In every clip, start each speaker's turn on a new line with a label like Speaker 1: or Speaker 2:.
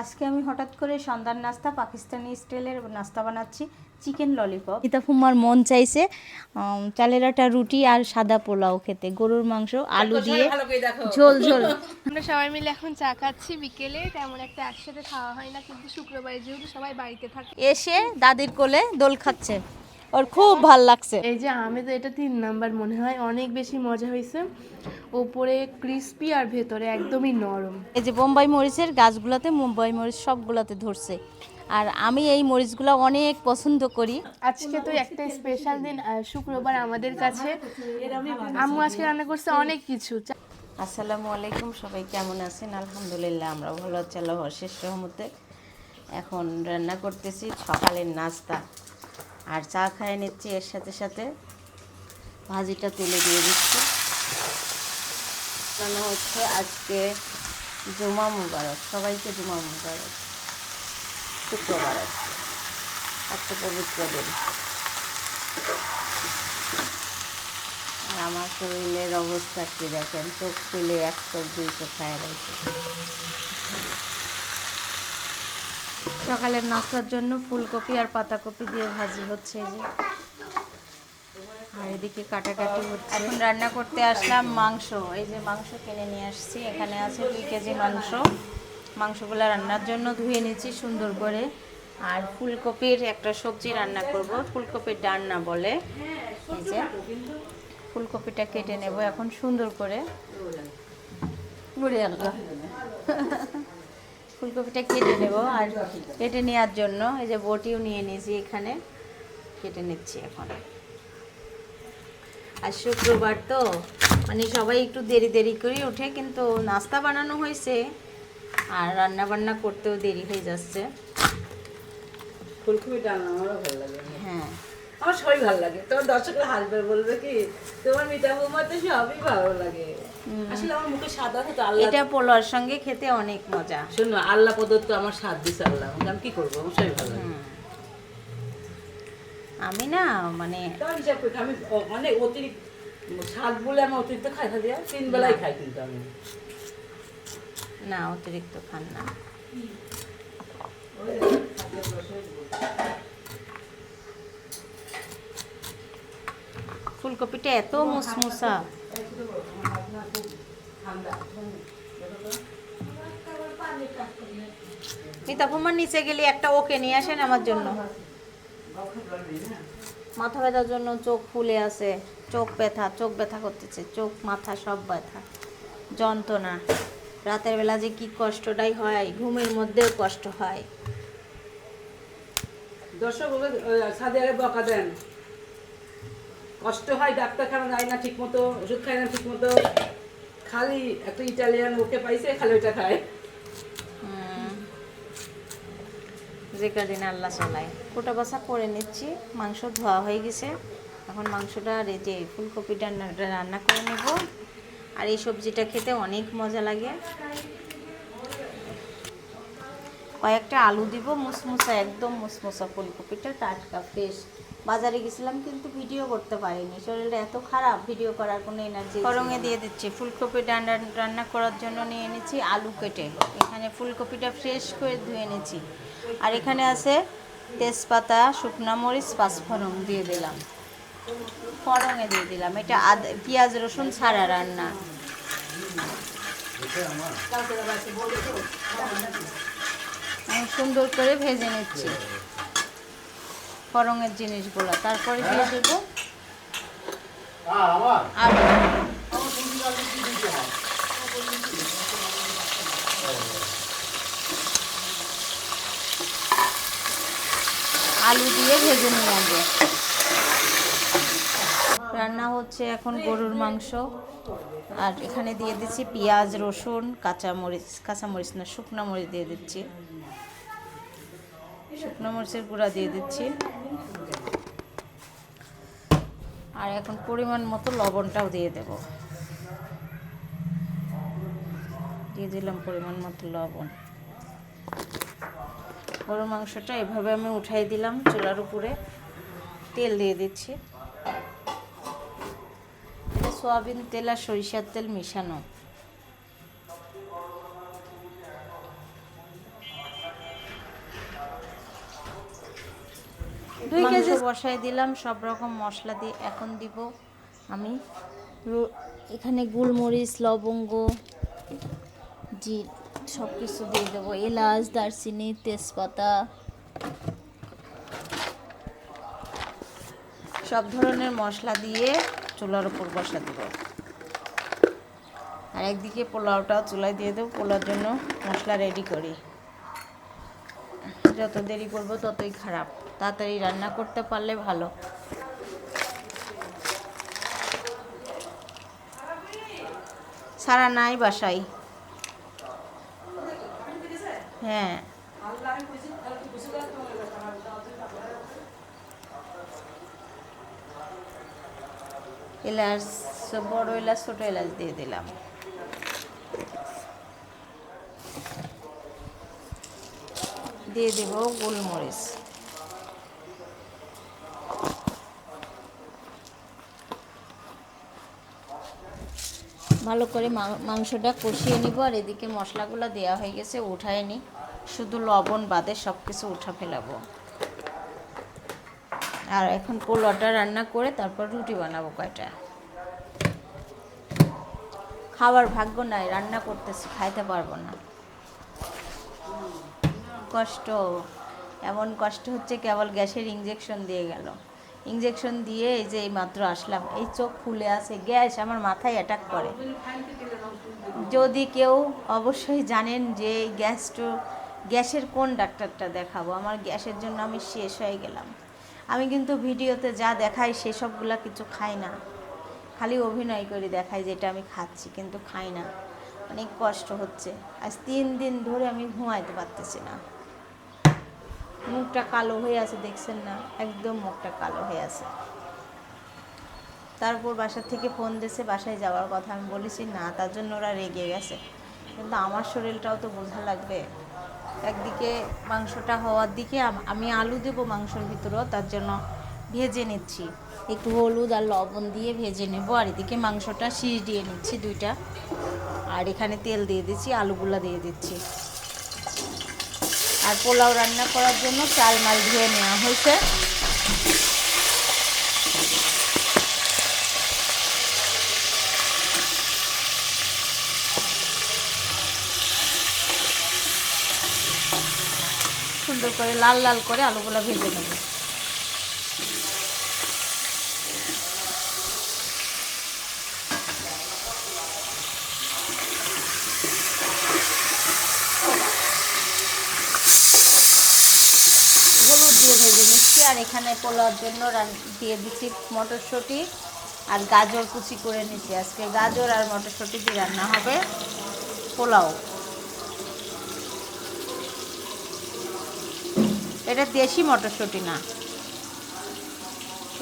Speaker 1: আজকে আমি হঠাৎ করে সন্ধ্যার নাস্তা পাকিস্তানি স্টাইলের নাস্তা বানাচ্ছি চিকেন ললিপপ ইতাফুমার মন চাইছে চালের আটা রুটি আর সাদা পোলাও খেতে গরুর মাংস আলু দিয়ে। ঝোল ঝোল।
Speaker 2: আমরা সবাই মিলে এখন চা খাচ্ছি বিকেলে তেমন একটা একসাথে খাওয়া হয় না কিন্তু শুক্রবারে যেহেতু সবাই বাড়িতে থাকে।
Speaker 1: এসে দাদির কোলে দোল খাচ্ছে। ওর খুব ভালো লাগছে।
Speaker 2: এই যে আমি তো এটা তিন নাম্বার মনে হয় অনেক বেশি মজা হয়েছে। ওপরে ক্রিস্পি আর ভেতরে একদমই নরম।
Speaker 1: এই যে বোম্বাই মরিচের গাছগুলোতে মুম্বাই মরিচ সবগুলোতে ধরছে। আর আমি এই মরিচগুলো অনেক পছন্দ করি।
Speaker 2: আজকে তো একটা স্পেশাল দিন শুক্রবার আমাদের কাছে। আম্মু আজকে রান্না করছে অনেক কিছু।
Speaker 1: আসসালামু আলাইকুম সবাই কেমন আছেন? আলহামদুলিল্লাহ আমরা ভালো আছি আল্লাহ শেষ রহমতে। এখন রান্না করতেছি সকালের নাস্তা। আর চা খাইয়ে নিচ্ছি এর সাথে সাথে। ভাজিটা তুলে দিয়ে দিচ্ছি। রান্না হচ্ছে আজকে জুমা মুবারক। সবাইকে জুমা মুবারক। শুক্রবার আছে একটা পবিত্র দিন। আর আমার শরীরের অবস্থা কি দেখেন? চোখ খুলে এক চোখ দুই চোখ খায় রয়েছে। সকালের নাস্তার জন্য ফুলকপি আর পাতাকপি দিয়ে ভাজি হচ্ছে যে। আর এদিকে কাটাকাটি হচ্ছে। এখন রান্না করতে আসলাম মাংস। এই যে মাংস কিনে নিয়ে আসছি। এখানে আছে দুই কেজি মাংস। মাংসগুলো রান্নার জন্য ধুয়ে নিচ্ছি সুন্দর করে। আর ফুলকপির একটা সবজি রান্না করব। ফুলকপির ডান্না বলে। এই যে ফুলকপিটা কেটে নেব এখন সুন্দর করে। আল্লাহ ফুলকপিটা কেটে নেব আর কেটে নেওয়ার জন্য এই যে বটিও নিয়ে নিয়েছি এখানে। কেটে নিচ্ছি এখন। আর শুক্রবার তো মানে সবাই একটু দেরি দেরি করে ওঠে কিন্তু নাস্তা বানানো হয়েছে আর রান্না বান্না করতেও দেরি হয়ে যাচ্ছে।
Speaker 3: ফুলকপি ডালনা আমারও ভালো লাগে।
Speaker 1: হ্যাঁ।
Speaker 3: আমার সবই ভালো লাগে। তোমার দর্শকরা হাসবে বলবে কি তোমার মিঠা বৌমা তো সবই ভালো লাগে। আসলে আমার মুখে সাদা তো আল্লাহ
Speaker 1: এটা পোলার সঙ্গে খেতে অনেক মজা।
Speaker 3: শোনো আল্লাহ প্রদত্ত আমার স্বাদ দিছে আল্লাহ। আমি কি করব? আমার সবই ভালো লাগে।
Speaker 1: আমি না মানে
Speaker 3: হিসাব করে আমি অনেক অতিরিক্ত স্বাদ বলে আমি অতিরিক্ত খাই আর তিন বেলাই খাই কিন্তু আমি।
Speaker 1: না অতিরিক্ত খান না। ফুলকপিটা এত মুসমুসা। মিতাফুমার নিচে গেলে একটা ওকে নিয়ে আসেন আমার জন্য। মাথা ব্যথার জন্য চোখ ফুলে আছে, চোখ ব্যথা চোখ ব্যথা করতেছে, চোখ, মাথা সব ব্যথা, যন্ত্রণা। রাতের বেলা যে কি কষ্টটাই হয়, ঘুমের মধ্যেও কষ্ট হয়।
Speaker 3: দর্শক বকা দেন। কষ্ট হয়, ডাক্তারখানা যায় না ঠিক মতো ওষুধ খায় না ঠিক মতো খালি একটা ইটালিয়ান ওকে পাইছে, খালি ওইটা খায়।
Speaker 1: যে কদিন আল্লাহ চালায়। কোটা বাসা করে নিচ্ছি, মাংস ধোয়া হয়ে গেছে। এখন মাংসটা এই যে ফুলকপিটা রান্না করে নেব। আর এই সবজিটা খেতে অনেক মজা লাগে। কয়েকটা আলু দিব, মুসমুসা, একদম মুসমুসা ফুলকপিটা টাটকা ফ্রেশ বাজারে গেছিলাম কিন্তু ভিডিও করতে পারিনি। শরীরটা এত খারাপ ভিডিও করার কোনো এনার্জি করঙে দিয়ে দিচ্ছি। ফুলকপি রান্না রান্না করার জন্য নিয়ে এনেছি আলু কেটে। এখানে ফুলকপিটা ফ্রেশ করে ধুয়ে এনেছি। আর এখানে আছে তেজপাতা শুকনা মরিচ পাঁচফোড়ন দিয়ে দিলাম। ফড়ঙে দিয়ে দিলাম। এটা আদা পেঁয়াজ রসুন ছাড়া রান্না। আমি সুন্দর করে ভেজে নিচ্ছি। ফড়ঙের জিনিসগুলো। তারপরে দিয়ে দেবো। আলু আলু দিয়ে ভেজে নিয়ে আগে রান্না হচ্ছে এখন গরুর মাংস। আর এখানে দিয়ে দিচ্ছি পেঁয়াজ রসুন কাঁচামরিচ কাঁচামরিচ না শুকনো মরিচ দিয়ে দিচ্ছি। শুকনো মরিচের গুঁড়া দিয়ে দিচ্ছি। আর এখন পরিমাণ মতো লবণটাও দিয়ে দেব। দিয়ে দিলাম পরিমাণ মতো লবণ। গরুর মাংসটা এভাবে আমি উঠাই দিলাম চুলার উপরে। তেল দিয়ে দিচ্ছি। সয়াবিন তেল আর সরিষার তেল মেশানো। দুই কেজি বসাই দিলাম সব রকম মশলা দিয়ে এখন দিব আমি। এখানে গোলমরিচ লবঙ্গ জি সব কিছু দিয়ে দেবো। এলাচ দারচিনি তেজপাতা। সব ধরনের মশলা দিয়ে চুলার উপর বসা দেবো। আর একদিকে পোলাওটাও চুলায় দিয়ে দেবো পোলাওর জন্য মশলা রেডি করি। যত দেরি করব ততই খারাপ। তাড়াতাড়ি রান্না করতে পারলে ভালো। সারা নাই বাসাই হ্যাঁ। এলাচ, বড় এলাচ, ছোটো এলাচ দিয়ে দিলাম। দিয়ে দেব গোলমরিচ। ভালো করে মাংসটা কষিয়ে নিব আর এদিকে মশলাগুলো দেওয়া হয়ে গেছে, উঠায় নি। শুধু লবণ বাদে সব কিছু উঠা ফেলাবো। আর এখন পোলাওটা রান্না করে তারপর রুটি বানাবো কয়টা। খাওয়ার ভাগ্য নাই, রান্না করতেছি, খাইতে পারব না। কষ্ট, এমন কষ্ট হচ্ছে কেবল গ্যাসের ইঞ্জেকশন দিয়ে গেল। ইঞ্জেকশন দিয়ে এই যে এই মাত্র আসলাম। এই চোখ ফুলে আছে, গ্যাস আমার মাথায় অ্যাটাক করে। যদি কেউ অবশ্যই জানেন যে এই গ্যাসটো, গ্যাসের কোন ডাক্তারটা দেখাবো, আমার গ্যাসের জন্য আমি শেষ হয়ে গেলাম। আমি কিন্তু ভিডিওতে যা দেখাই সেসবগুলা কিছু খাই না। খালি অভিনয় করে, দেখাই যেটা আমি খাচ্ছি, কিন্তু খাই না। অনেক কষ্ট হচ্ছে। আজ তিন দিন ধরে আমি ঘুমাইতে পারতেছি না। মুখটা কালো হয়ে আছে, দেখছেন না? একদম মুখটা কালো হয়ে আছে। তারপর বাসা থেকে ফোন দিয়েছে, বাসায় যাওয়ার কথা। আমি বলেছি না, তার জন্য ওরা রেগে গেছে। কিন্তু আমার শরীরটাও তো বোঝা লাগবে। একদিকে মাংসটা হওয়ার দিকে আমি আলু দেবো মাংসের ভিতরেও, তার জন্য ভেজে নিচ্ছি। একটু হলুদ আর লবণ দিয়ে ভেজে নেব, আর এদিকে মাংসটা শীষ দিয়ে নিচ্ছি দুইটা। আর এখানে তেল দিয়ে দিচ্ছি, আলুগুলো দিয়ে দিচ্ছি। আর পোলাও রান্না করার জন্য চাল মাল ধুয়ে নেওয়া হয়েছে। সুন্দর করে লাল লাল করে আলুগুলো ভেজে নেব হলুদ দিয়ে ভেজে নিচ্ছি আর এখানে পোলাওর জন্য দিয়ে দিচ্ছি মটরশুঁটি আর গাজর কুচি করে নিচ্ছি। আজকে গাজর আর মটরশুঁটি দিয়ে রান্না হবে পোলাও। এটা দেশি মটরশুঁটি না।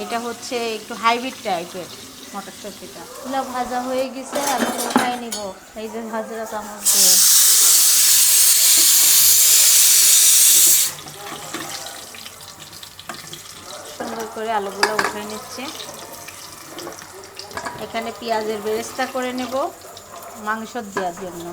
Speaker 1: এটা হচ্ছে একটু হাইব্রিড টাইপের মটরশুঁটিটা। এগুলো ভাজা হয়ে গেছে, আমি উঠাই নিব। এই যে ভাজরা চামচ দিয়ে সুন্দর করে আলুগুলো উঠে নিচ্ছে। এখানে পেঁয়াজের বেরেস্তা করে নেব মাংস দেওয়ার জন্য।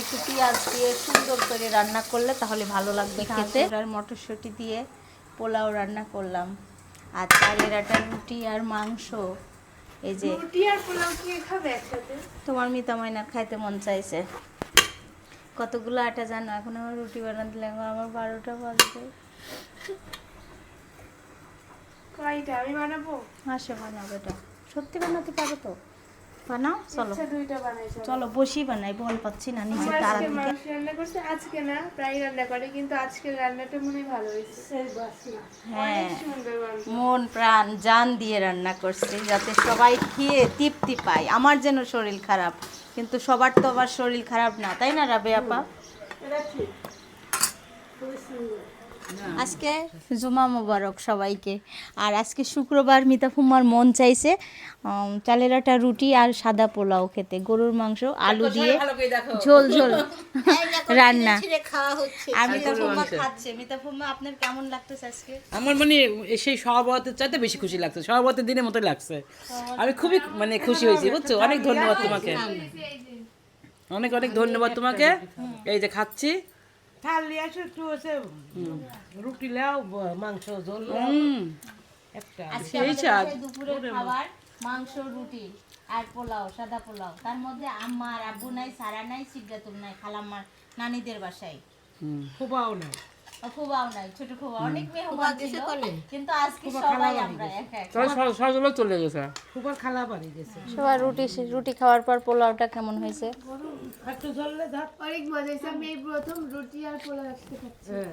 Speaker 1: একটু পেঁয়াজ দিয়ে সুন্দর করে রান্না করলে তাহলে ভালো লাগবে খেতে। আর মটরশুঁটি দিয়ে পোলাও রান্না করলাম। আর চালের আটার রুটি আর মাংস। এই যে তোমার মিতা মাইনার খাইতে মন চাইছে। কতগুলো আটা জানো? এখন আমার রুটি বানাতে লাগবে আমার বারোটা বাজবে।
Speaker 2: কয়টা? আমি বানাবো?
Speaker 1: আসে বানাবো এটা। সত্যি বানাতে পারো তো? বানাও চলো।
Speaker 2: আচ্ছা চলো।
Speaker 1: বসি বানাই বল পাচ্ছি না নিচে তারা
Speaker 2: আজকে
Speaker 1: দিকে।
Speaker 2: রান্না করছে আজকে না প্রায় রান্না করে কিন্তু আজকের রান্নাটা মনে ভালো হয়েছে।
Speaker 1: হ্যাঁ। মন প্রাণ জান দিয়ে রান্না করছে যাতে সবাই খেয়ে তৃপ্তি পায়। আমার যেন শরীর খারাপ কিন্তু সবার তো আবার শরীর খারাপ না তাই না রাবে আপা? আজকে জুমা মোবারক সবাইকে। আর আজকে শুক্রবার মিতা ফুম্মার মন চাইছে উম, চালের আটা রুটি আর সাদা পোলাও খেতে। গরুর মাংস আলু দিয়ে ঝোল ঝোল রান্না। আর মিতাফুম্মা খাচ্ছে। মিতাফুম্মা আপনার কেমন লাগতেছে আজকে?
Speaker 3: আমার মানে সেই সহবতের চাইতে বেশি খুশি লাগছে। সহবতের দিনের মতো লাগছে। আমি খুবই মানে খুশি হয়েছি বুঝছ? অনেক ধন্যবাদ তোমাকে। অনেক অনেক ধন্যবাদ তোমাকে। এই যে খাচ্ছি।
Speaker 4: থাল আছে একটু আছে রুটি লাও মাংস ঝোল লাও, একটা।
Speaker 3: সেই স্বাদ।
Speaker 1: দুপুরের খাবার মাংস রুটি আর পোলাও সাদা পোলাও। তার মধ্যে আম্মা আর আব্বু নাই সারা নাই সিদ্ধাতুল নাই খালাম্মার নানিদের বাসায়।
Speaker 3: খুব
Speaker 4: খুবাও না
Speaker 1: ও খুবাও নাই ছোট খুবা অনেক মেহমান ছিল কিন্তু আজকে সবাই আমরা একা একা।
Speaker 3: সবাই চলে গেছে?
Speaker 4: খুবার খালা বাড়ি গেছে।
Speaker 1: সবার রুটি রুটি খাওয়ার পর পোলাওটা কেমন হয়েছে?
Speaker 4: একটু ঝোললে ধর
Speaker 2: অনেক মজা হয়েছে। আমি এই প্রথম রুটি আর পোলাও একসাথে খাচ্ছি।
Speaker 4: হ্যাঁ।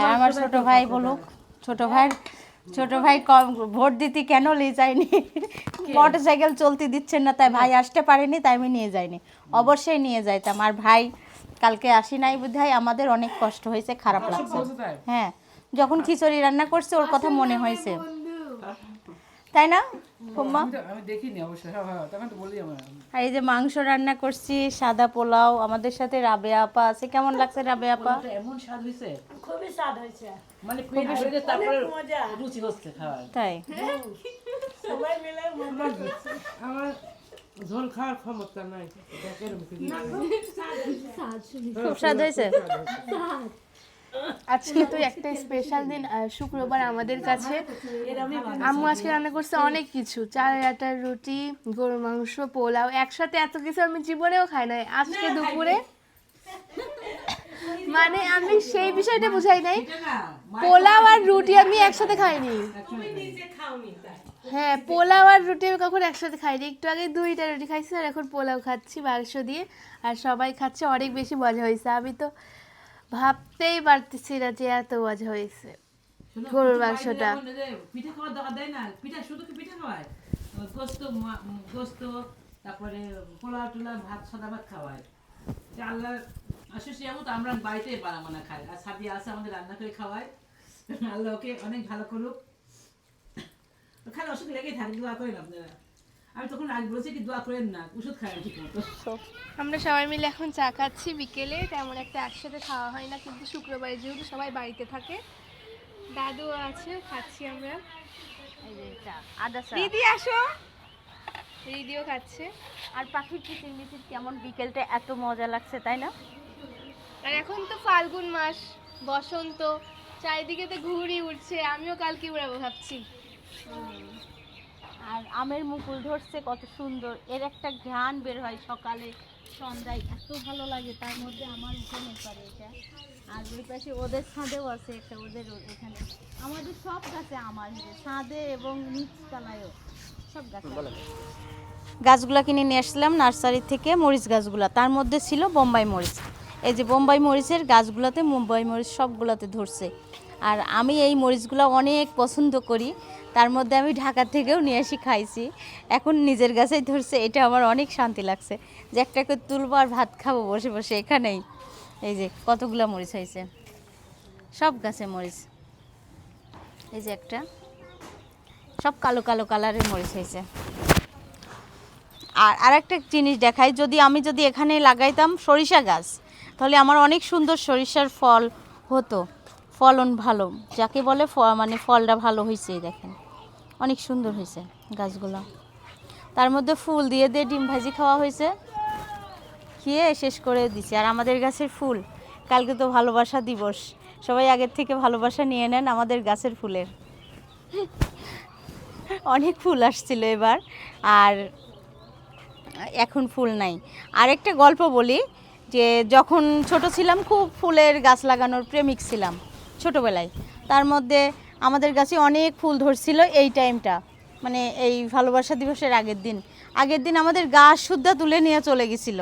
Speaker 1: আর আমার ছোট ভাই বলুক ছোট ভাই ছোট ভাই কম ভোট দিতে কেন নিয়ে যায়নি? মোটর সাইকেল চলতে দিচ্ছেন না তাই ভাই আসতে পারেনি তাই আমি নিয়ে যাইনি। অবশ্যই নিয়ে যাইতাম। আর ভাই কালকে আসি নাই বোধহয় আমাদের অনেক কষ্ট হয়েছে খারাপ লাগছে। হ্যাঁ যখন খিচুড়ি রান্না করছে ওর কথা মনে হয়েছে। তাই না ফুম্মা
Speaker 3: আমি দেখিনি অবশ্যই হ্যাঁ হ্যাঁ তখন তো বলি আমার
Speaker 1: আর এই যে মাংস রান্না করছি সাদা পোলাও আমাদের সাথে রাবে আপা আছে কেমন লাগছে রাবে আপা?
Speaker 3: এমন স্বাদ হয়েছে।
Speaker 4: খুবই স্বাদ হয়েছে।
Speaker 3: মানে তারপরে রুচি হচ্ছে খাওয়ার।
Speaker 1: তাই।
Speaker 4: সবাই মিলে। আমার ঝোল খাওয়ার ক্ষমতা নাই।
Speaker 1: খুব স্বাদ হয়েছে।
Speaker 2: আজকে তো একটা স্পেশাল দিন শুক্রবার আমাদের কাছে। আম্মু আজকে রান্না করছে অনেক কিছু। চাল আটার রুটি গরুর মাংস পোলাও একসাথে এত কিছু আমি জীবনেও খাই নাই। আজকে দুপুরে মানে আমি সেই বিষয়টা বুঝাই নাই। পোলাও আর রুটি আমি একসাথে খাইনি। হ্যাঁ পোলাও আর রুটি আমি কখন একসাথে খাইনি। একটু আগে দুইটা রুটি খাইছি আর এখন পোলাও খাচ্ছি মাংস দিয়ে আর সবাই খাচ্ছে অনেক বেশি মজা হয়েছে। আমি তো ভাবতেই পারতেছি না যে এত মজা হয়েছে গরুর মাংসটা।
Speaker 3: পিঠা খাওয়ার দরকার দেয় না পিঠা শুধু কি পিঠা খাওয়ায়? গোস্ত গোস্ত তারপরে পোলাও টোলা ভাত সাদা ভাত খাওয়ায়। আল্লাহ আশুষি আমত আমরা বাড়িতে বানাবো না খাই আর সাবি আছে আমাদের রান্না করে খাওয়ায়। আল্লাহ ওকে অনেক ভালো করুক। খালি লেগে থাকে দোয়া করেন আপনারা। আমি তখন আগে বলেছি কি দোয়া করেন না ওষুধ খাই ঠিক মতো
Speaker 2: আমরা সবাই মিলে এখন চা খাচ্ছি বিকেলে তেমন একটা একসাথে খাওয়া হয় না কিন্তু শুক্রবারে যেহেতু সবাই বাড়িতে থাকে দাদু আছে খাচ্ছি আমরা।
Speaker 1: এই যে এটা, আদা
Speaker 2: দিদি আসো। দিদিও খাচ্ছে।
Speaker 1: আর পাখির কিচির মিচির কেমন বিকেলটা এত মজা লাগছে তাই না?
Speaker 2: আর এখন তো ফাল্গুন মাস বসন্ত চারিদিকে তো ঘুড়ি উঠছে আমিও কালকে উড়াবো ভাবছি।
Speaker 1: আর আমের মুকুল ধরছে কত সুন্দর। এর একটা ঘ্রাণ বের হয় সকালে, সন্ধ্যায়। এত ভালো লাগে, তার মধ্যে আমার উঠোনের পারে এটা। আর ওই পাশে ওদের ছাদেও আছে একটা, ওদের এখানে। আমাদের সব গাছে আমার ছাদে এবং নিচতলায়ও। সব গাছ গাছগুলা কিনে নিয়ে আসলাম নার্সারি থেকে, মরিচ গাছগুলা। তার মধ্যে ছিল বোম্বাই মরিচ। এই যে বোম্বাই মরিচের গাছগুলোতে মুম্বাই মরিচ সবগুলোতে ধরছে। আর আমি এই মরিচগুলো অনেক পছন্দ করি। তার মধ্যে আমি ঢাকা থেকেও নিয়ে আসি খাইছি। এখন নিজের গাছেই ধরছে, এটা আমার অনেক শান্তি লাগছে। যে একটা করে তুলবো আর ভাত খাব বসে বসে, এখানেই। এই যে কতগুলো মরিচ হয়েছে। সব গাছে মরিচ। এই যে একটা। সব কালো কালো কালারের মরিচ হয়েছে। আর আরেকটা জিনিস দেখাই, যদি আমি যদি এখানে লাগাইতাম সরিষা গাছ, তাহলে আমার অনেক সুন্দর সরিষার ফল হতো। ফলন ভালো। যাকে বলে মানে ফলটা ভালো হয়েছে দেখেন। অনেক সুন্দর হয়েছে গাছগুলো। তার মধ্যে ফুল দিয়ে দিয়ে ডিম ভাজি খাওয়া হয়েছে খেয়ে শেষ করে দিছি। আর আমাদের গাছের ফুল, কালকে তো ভালোবাসা দিবস। সবাই আগের থেকে ভালোবাসা নিয়ে নেন আমাদের গাছের ফুলের। অনেক ফুল আসছিল এবার, আর এখন ফুল নাই। আরেকটা গল্প বলি, যে যখন ছোট ছিলাম, খুব ফুলের গাছ লাগানোর প্রেমিক ছিলাম। ছোটবেলায়। তার মধ্যে আমাদের গাছে অনেক ফুল ধরছিল এই টাইমটা মানে এই ভালোবাসা দিবসের আগের দিন। আগের দিন আমাদের গাছ সুদ্ধা তুলে নিয়ে চলে গেছিল।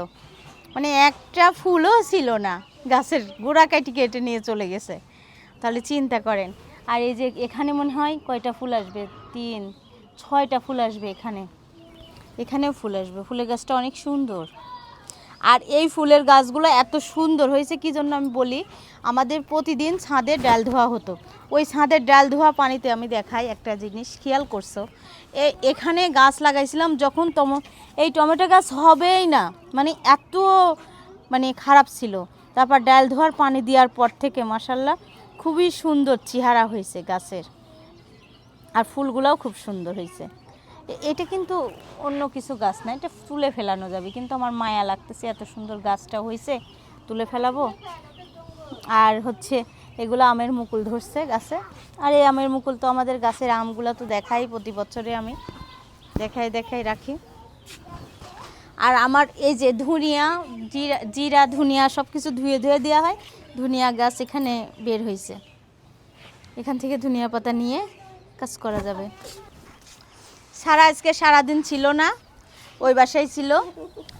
Speaker 1: মানে একটা ফুলও ছিল না, গাছের গোড়া কাটি কেটে নিয়ে চলে গেছে। তাহলে চিন্তা করেন, আর এই যে এখানে মনে হয় কয়টা ফুল আসবে? তিন, ছয়টা ফুল আসবে এখানে। এখানেও ফুল আসবে, ফুলের গাছটা অনেক সুন্দর। আর এই ফুলের গাছগুলো এত সুন্দর হয়েছে, কি জন্য আমি বলি? আমাদের প্রতিদিন ছাদে ডাল ধোয়া হতো। ওই ছাদের ডাল ধোয়া পানিতে আমি দেখাই একটা জিনিস, খেয়াল করছ? এখানে গাছ লাগাইছিলাম যখন তম, এই টমেটো গাছ হবেই না মানে এত মানে খারাপ ছিল। তারপর ডাল ধোয়ার পানি দেওয়ার পর থেকে মাসাল্লাহ খুবই সুন্দর চেহারা হয়েছে গাছের। আর ফুলগুলোও খুব সুন্দর হয়েছে। এটা কিন্তু অন্য কিছু গাছ না, এটা তুলে ফেলানো যাবে। কিন্তু আমার মায়া লাগতেছে, এত সুন্দর গাছটা হয়েছে তুলে ফেলাবো। আর হচ্ছে, এগুলো আমের মুকুল ধরছে গাছে। আর এই আমের মুকুল তো আমাদের গাছের আমগুলো তো দেখাই, প্রতি বছরে আমি দেখাই দেখাই রাখি। আর আমার এই যে ধুনিয়া, জিরা জিরা ধুনিয়া সব কিছু ধুয়ে ধুয়ে দেওয়া হয়, ধুনিয়া গাছ এখানে বের হয়েছে এখান থেকে ধনিয়া পাতা নিয়ে কাজ করা যাবে। সারা আজকে সারাদিন ছিল না ওই বাসায় ছিল।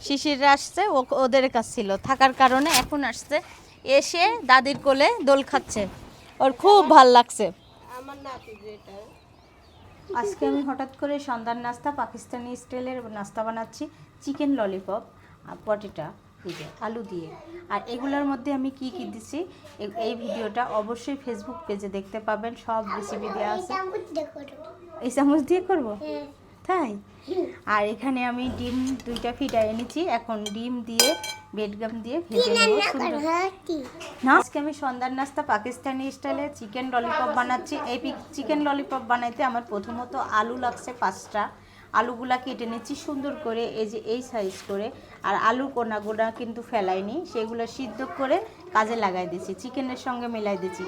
Speaker 1: শিশিররা আসছে ও ওদের কাছ ছিল। থাকার কারণে এখন আসছে এসে দাদির কোলে দোল খাচ্ছে। ওর খুব ভালো লাগছে। আজকে আমি হঠাৎ করে সন্ধ্যার নাস্তা পাকিস্তানি স্টাইলের নাস্তা বানাচ্ছি চিকেন ললিপপ আর পটেটা দিয়ে আলু দিয়ে। আর এগুলোর মধ্যে আমি কি কি দিছি এ- এই ভিডিওটা অবশ্যই ফেসবুক পেজে দেখতে পাবেন সব রেসিপি দেওয়া আছে। এই চামচ দিয়ে করব? তাই? আর এখানে আমি ডিম দুইটা ফিটাই এনেছি এখন ডিম দিয়ে বেডগাম দিয়ে ভেজে নেব সুন্দর। না? আজকে আমি সন্ধ্যার নাস্তা পাকিস্তানি স্টাইলে চিকেন ললিপপ বানাচ্ছি। এই চিকেন ললিপপ বানাইতে আমার প্রথমত আলু লাগছে পাঁচটা। আলুগুলা কেটে নিচ্ছি সুন্দর করে এই যে এই সাইজ করে। আর আলু কোনাগুলা কিন্তু ফেলাইনি সেগুলো সিদ্ধ করে কাজে লাগাই দিয়েছি চিকেনের সঙ্গে মিলাই দিয়েছি।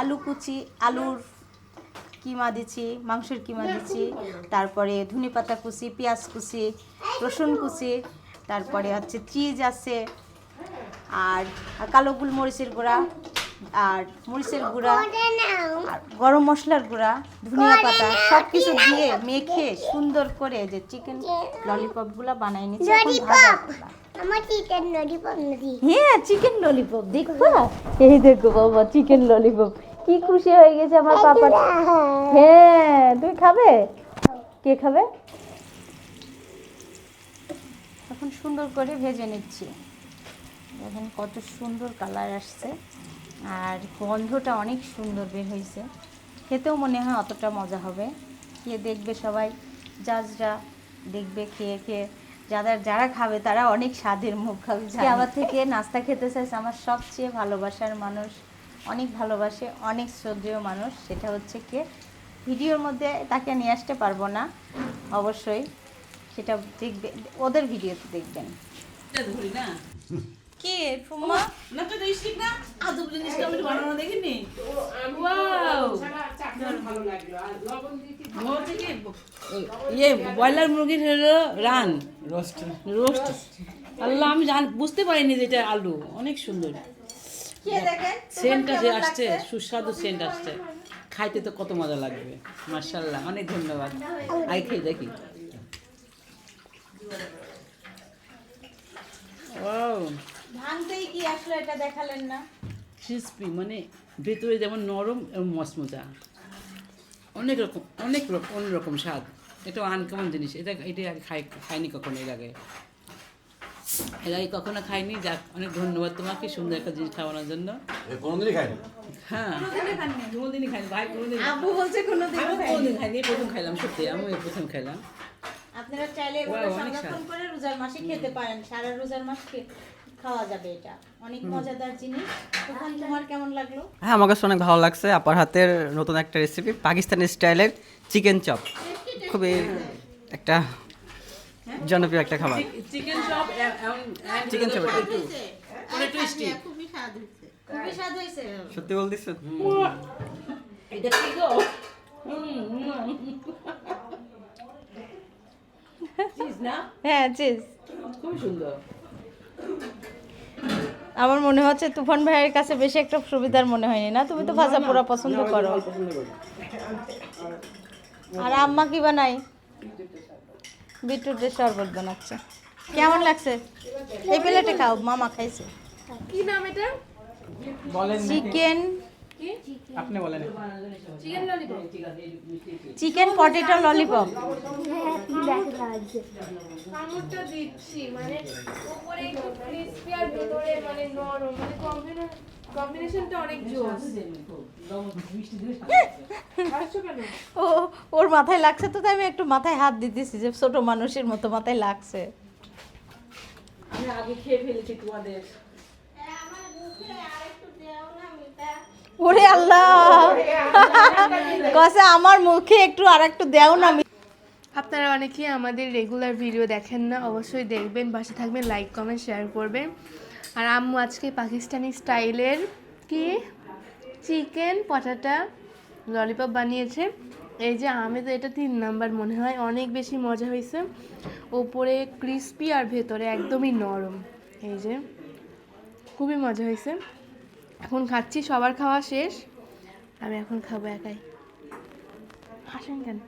Speaker 1: আলু কুচি আলুর কিমা দিচ্ছি মাংসের কিমা দিচ্ছি তারপরে ধনে পাতা কুচি পেঁয়াজ কুচি রসুন কুচি তারপরে হচ্ছে চিজ আছে আর কালো গোলমরিচের গুঁড়া আর মরিচের গুঁড়া আর গরম মশলার গুঁড়া ধনিয়া পাতা সব কিছু দিয়ে মেখে সুন্দর করে যে চিকেন ললিপপগুলো বানাই নিচ্ছি এখন হ্যাঁ চিকেন ললিপপ দেখো। এই দেখো বাবা চিকেন ললিপপ কি খুশি হয়ে গেছে আমার পাপা। হ্যাঁ তুমি খাবে? কে খাবে? এখন সুন্দর করে ভেজে নিচ্ছি। দেখেন কত সুন্দর কালার আসছে। আর গন্ধটা অনেক সুন্দর বের হয়েছে। খেতেও মনে হয় অতটা মজা হবে। খেয়ে দেখবে সবাই জাজরা দেখবে খেয়ে খেয়ে। যাদের যারা খাবে তারা অনেক স্বাদের মুখ খাবে যে আমার থেকে নাস্তা খেতে চাইছে? আমার সবচেয়ে ভালোবাসার মানুষ অনেক ভালোবাসে অনেক শ্রদ্ধেয় মানুষ। সেটা হচ্ছে কে? ভিডিওর মধ্যে তাকে নিয়ে আসতে পারব না অবশ্যই। সেটা দেখবে ওদের ভিডিওতে দেখবেন।
Speaker 3: এটা ধরি
Speaker 1: ফুম্মা?
Speaker 3: না তো শিখ না? আজব জিনিসটা আমি বানানো দেখিনি। ওয়াও।
Speaker 4: ভালো লাগল। আর লবণ দিয়ে কি
Speaker 3: কি ইয়ে ব্রয়লার মুরগির হলো রান
Speaker 5: রোস্ট।
Speaker 3: রোস্ট। আল্লাহ আমি জান বুঝতে পারিনি যে এটা আলু অনেক সুন্দর।
Speaker 1: দেখেন
Speaker 3: আসছে সুস্বাদু সেন্ট আসছে। খাইতে তো কত মজা লাগবে। মার্শাল্লাহ অনেক ধন্যবাদ। আই খেয়ে দেখি।
Speaker 1: ভাঙতেই কি আসলে এটা দেখালেন না?
Speaker 3: ক্রিসপি মানে ভেতরে যেমন নরম এবং মচমচা। অনেক রকম অনেক রকম অন্যরকম স্বাদ। এটা আনকমন জিনিস। এটা এটা খাই খাইনি কখনো এর আগে। এর আগে কখনো খাইনি যাক অনেক ধন্যবাদ তোমাকে সুন্দর একটা জিনিস খাওয়ানোর জন্য।
Speaker 5: কোনোদিনই খাইনি?
Speaker 3: হ্যাঁ। কোনোদিনই খাইনি। ভাই কোনোদিন
Speaker 1: আব্বু বলছে কোনোদিন
Speaker 3: আমি কোনোদিন খাইনি প্রথম খাইলাম সত্যি আমি প্রথম খাইলাম।
Speaker 1: আপনারা চাইলে এগুলো
Speaker 3: অনেক
Speaker 1: সংরক্ষণ করে রোজার মাসে খেতে পারেন। সারা রোজার মাস খাওয়া যাবে এটা। অনেক মজাদার জিনিস। তখন তোমার কেমন লাগল?
Speaker 6: হ্যাঁ আমার কাছে অনেক ভালো লাগছে। আপার হাতের নতুন একটা রেসিপি পাকিস্তানি স্টাইলের চিকেন চপ খুবই একটা জনপ্রিয় একটা খাবার।
Speaker 3: চিকেন চপ
Speaker 6: Chicken chop
Speaker 3: অনেক টেস্টি
Speaker 1: খুবই স্বাদ হয়েছে। খুবই স্বাদ হয়েছে।
Speaker 6: সত্যি বলতেছ?
Speaker 3: এটা কি গো? চিজ না?
Speaker 1: হ্যাঁ চিজ।
Speaker 3: খুব সুন্দর।
Speaker 1: আমার মনে হচ্ছে তুফান ভাইয়ের কাছে বেশি একটা সুবিধার মনে হয়নি না? তুমি তো ভাজা পোড়া পছন্দ করো। আর আম্মা কি বানাই বিটরুটের শরবত বানাচ্ছে। কেমন লাগছে? এই প্লেটে খাও মামা খাইছে।
Speaker 2: কি নাম এটা?
Speaker 1: চিকেন
Speaker 6: আপনি বলেন
Speaker 2: chicken lollipop.
Speaker 1: Chicken potato lollipop.
Speaker 2: কামড়টা দিচ্ছি মানে উপরে একটু ক্রিস্পি আর ভেতরে মানে নরম মানে কম্বিনেশনটা অনেক জোস।
Speaker 1: ও ওর মাথায় লাগছে তো তাই আমি একটু মাথায় হাত দিতেছি যে ছোট মানুষের মতো মাথায় লাগছে।
Speaker 3: আমি আগে খেয়ে ফেলেছি তোমাদের।
Speaker 1: ওরে আল্লাহ! কসে আমার মুখে একটু আর একটু দেও না
Speaker 2: আপনারা অনেকেই আমাদের রেগুলার ভিডিও দেখেন না অবশ্যই দেখবেন পাশে থাকবেন লাইক কমেন্ট শেয়ার করবেন। আর আম্মু আজকে পাকিস্তানি স্টাইলের কি? চিকেন, পটাটা, ললিপপ বানিয়েছে। এই যে আমি তো এটা তিন নাম্বার মনে হয়, অনেক বেশি মজা হয়েছে। ওপরে ক্রিস্পি আর ভেতরে একদমই নরম। এই যে, খুবই মজা হয়েছে। এখন খাচ্ছি, সবার খাওয়া শেষ। আমি এখন খাব একাই। হাসেন কেন?